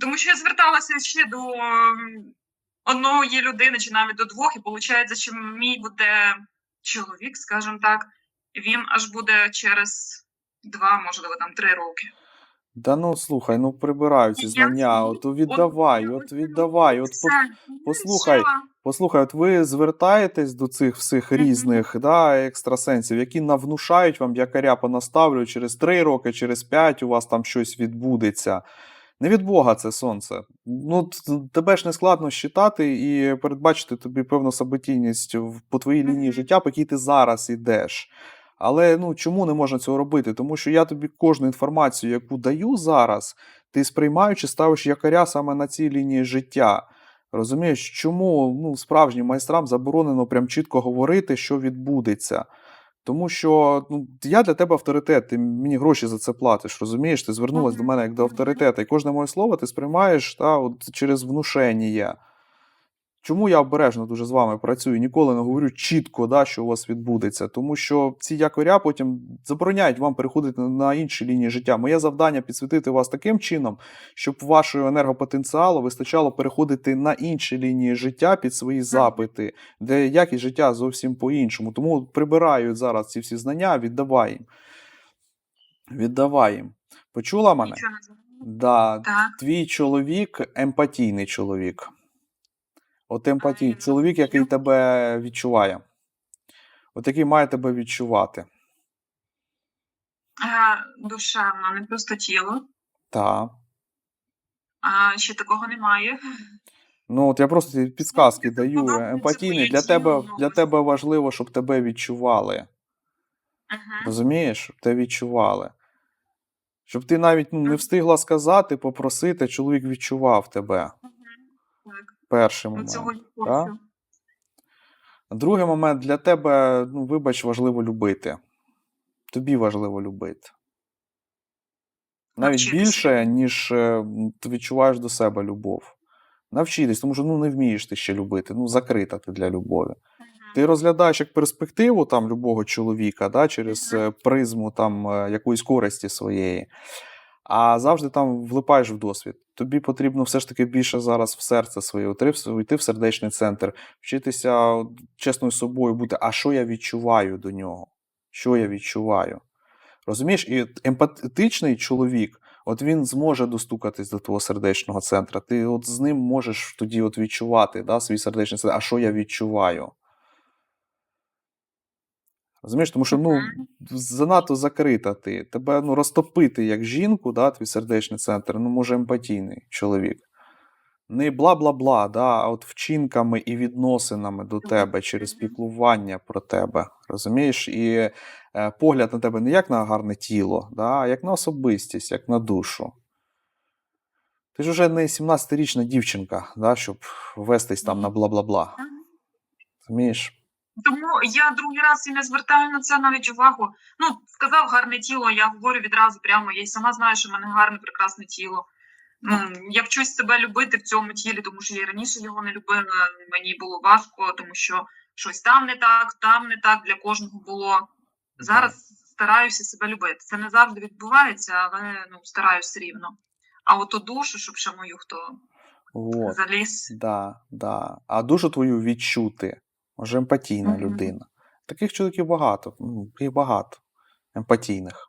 Тому що я зверталася ще до одної людини, чи навіть до двох, і виходить, що мій буде чоловік, скажімо так, він аж буде через два, можливо, там три роки. Да ну слухай, ну прибираю ці знання, от віддавай, от віддавай. От Ну, і послухай. Послухай, от ви звертаєтесь до цих всіх різних да, екстрасенсів, які навнушають вам якоря понаставлюють через 3 роки, через 5 у вас там щось відбудеться. Не від Бога це сонце. Ну, тебе ж не складно щитати і передбачити тобі певну самотійність по твоїй лінії життя, по якій ти зараз ідеш. Але ну, чому не можна цього робити? Тому що я тобі кожну інформацію, яку даю зараз, ти сприймаючи, ставиш якоря саме на цій лінії життя. Розумієш, чому ну, справжнім майстрам заборонено прям чітко говорити, що відбудеться? Тому що ну, я для тебе авторитет, ти мені гроші за це платиш, розумієш? Ти звернулась до мене як до авторитета, і кожне моє слово ти сприймаєш та, от, через внушення. Чому я обережно дуже з вами працюю, ніколи не говорю чітко, да, що у вас відбудеться, тому що ці якоря потім забороняють вам переходити на інші лінії життя. Моє завдання підсвітити вас таким чином, щоб вашого енергопотенціалу вистачало переходити на інші лінії життя під свої запити, де якість життя зовсім по-іншому. Тому прибираю зараз ці всі знання, віддавай їм. Віддавай їм. Почула мене? Нічого. Да, Так. твій чоловік емпатійний чоловік. От емпатій, ну, чоловік, який тебе відчуває. От який має тебе відчувати. Е, Душевно, не просто тіло. Та. А ще такого немає. Ну, от я просто підсказки Ну, даю. Емпатійний для тебе, для тебе важливо, щоб тебе відчували. Мгм. Розумієш? Щоб тебе відчували. Щоб ти навіть ну, не встигла сказати, попросити, чоловік відчував тебе. Так. Перший Ну, момент. цього я. Другий момент для тебе, ну, вибач, важливо любити. Тобі важливо любити. Навіть Навчитися. більше, ніж е, ти відчуваєш до себе любов. Навчитись, тому що ну, не вмієш ти ще любити, ну закрита ти для любові. Ти розглядаєш як перспективу там любого чоловіка, да, через е, призму там е, якоїсь користі своєї, а завжди там влипаєш в досвід. Тобі потрібно все ж таки більше зараз в серце своє йти в сердечний центр, вчитися чесною собою бути, а що я відчуваю до нього? Що я відчуваю? Розумієш, і емпатичний чоловік, от він зможе достукатись до твого сердечного центра. Ти от з ним можеш тоді от відчувати да, свій сердечний центр, а що я відчуваю? Розумієш, тому що ну, занадто закрита ти. Тебе ну, розтопити як жінку, да, твій сердечний центр, ну, може емпатійний чоловік. Не бла-бла-бла, да, а от вчинками і відносинами до тебе через піклування про тебе. Розумієш? І е, погляд на тебе не як на гарне тіло, да, а як на особистість, як на душу. Ти ж вже не 17-річна дівчинка, да, щоб вестись там на бла-бла-бла. Розумієш? Тому я другий раз і не звертаю на це навіть увагу. Ну, сказав гарне тіло, я говорю відразу прямо. Я й сама знаю, що в мене гарне, прекрасне тіло. Ну, я вчусь себе любити в цьому тілі, тому що я раніше його не любила. Мені було важко, тому що щось там не так, там не так для кожного було. Зараз стараюся себе любити. Це не завжди відбувається, але ну стараюся рівно. А от ту душу, щоб ще мою хто Вот. заліз. Да, да. А душу твою відчути. Може, емпатійна Мгм. людина. Таких чоловіків багато, їх багато. Емпатійних.